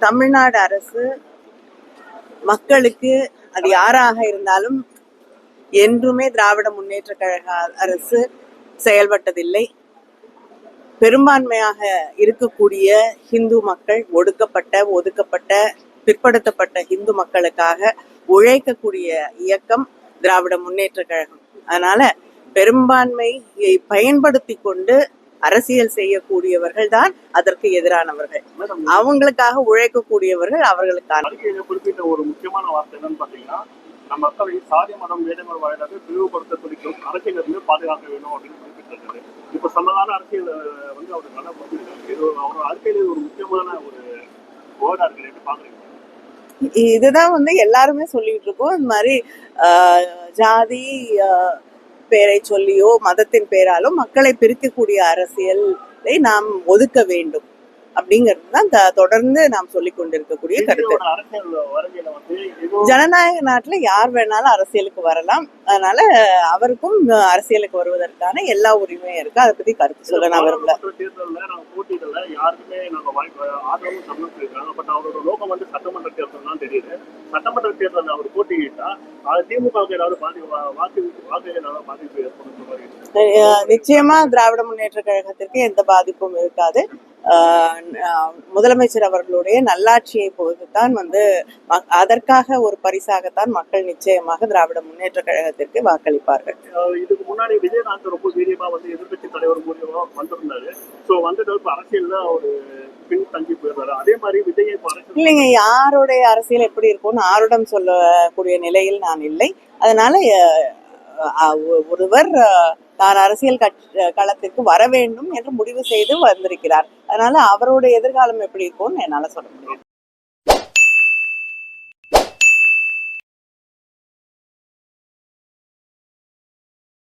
தமிழ்நாடு அரசு மக்களுக்கு அது யாராக இருந்தாலும் என்றுமே திராவிட முன்னேற்ற கழக அரசு செயல்பட்டதில்லை. பெரும்பான்மையாக இருக்கக்கூடிய ஹிந்து மக்கள் ஒடுக்கப்பட்ட ஒதுக்கப்பட்ட பிற்படுத்தப்பட்ட ஹிந்து மக்களுக்காக உழைக்கக்கூடிய இயக்கம் திராவிட முன்னேற்ற கழகம். அதனால பெரும்பான்மையை பயன்படுத்தி கொண்டு அரசியல் செய்யக்கூடியவர்கள் தான் அதற்கு எதிரானவர்கள். அவங்களுக்காக உழைக்கக்கூடியவர்கள் அவர்களுக்கான குறிப்பிட்ட ஒரு முக்கியமான வார்த்தை என்னன்னு பாத்தீங்கன்னா நம் மக்களை சாதி மதம் வேதங்கள் வாயிலாக பிரிவுபடுத்த துடிக்கும் அரசியலிருந்து பாதுகாக்க வேணும் அப்படின்னு குறிப்பிட்டிருக்காரு. இப்ப சமதான அரசியல் வந்து அவர் நல்லா புரிஞ்சுக்கிறாரு இது அவரோட ஒரு முக்கியமான ஒரு வேர்டா இருக்கு. பாக்குறீங்க? இதுதான் வந்து எல்லாருமே சொல்லிட்டு இருக்கோம். இந்த மாதிரி ஜாதி பேரை சொல்லியோ மதத்தின் பேராலோ மக்களை பிரிக்கக்கூடிய அரசியலை நாம் ஒதுக்க வேண்டும். அப்படிங்கிறது தான் தொடர்ந்து நாம் சொல்லிக் கொண்டிருக்கக்கூடிய கருத்து. ஜனநாயக நாட்டுல யார் வேணாலும் அரசியலுக்கு வரலாம். அதனால அவருக்கும் அரசியலுக்கு வருவதற்கான எல்லா உரிமையும் இருக்கு. அதை பத்தி கருத்து சொல்ல நான் விரும்பல. யாருக்குமே நாங்க வாய்ப்பு ஆதரவும் தமிழ் பட் அவரோட நோக்கம் வந்து சட்டமன்ற தேர்தல் தான் தெரியுது. சட்டமன்ற தேர்தலில் அவர் போட்டியிட்டா அது திமுகவுக்கு ஏதாவது பாதிப்பு வா- வாக்கு வாக்கு ஏதாவது பாதிப்பு ஏற்படும் மாதிரி அஹ் நிச்சயமா திராவிட முன்னேற்ற கழகத்திற்கு எந்த பாதிப்பும் இருக்காது. முதலமைச்சர் அவர்களுடைய நல்லாட்சியை பொறுத்துத்தான் வந்து அதற்காக ஒரு பரிசாகத்தான் மக்கள் நிச்சயமாக திராவிட முன்னேற்ற கழகத்திற்கு வாக்களிப்பார்கள். இதுக்கு முன்னாடி விஜயகாந்த் ரொம்ப வீரியமா வந்து எதிர்க்கட்சி தலைவர் மூலியமா வந்திருந்தாரு. சோ வந்துட்டு இப்ப அரசியல்ல ஒரு பின் தங்கி போயிடுறாரு. அதே மாதிரி விஜய் அரசியல் இல்லைங்க யாருடைய அரசியல் எப்படி இருக்கும்னு ஆருடம் சொல்லக்கூடிய நிலையில் நான் இல்லை. அதனால ஒருவர் தான் அரசியல் களத்திற்கு வர வேண்டும் என்று முடிவு செய்து வந்திருக்கிறார். அதனால அவருடைய எதிர்காலம் எப்படி இருக்கும்னு என்னால சொல்ல முடியும்.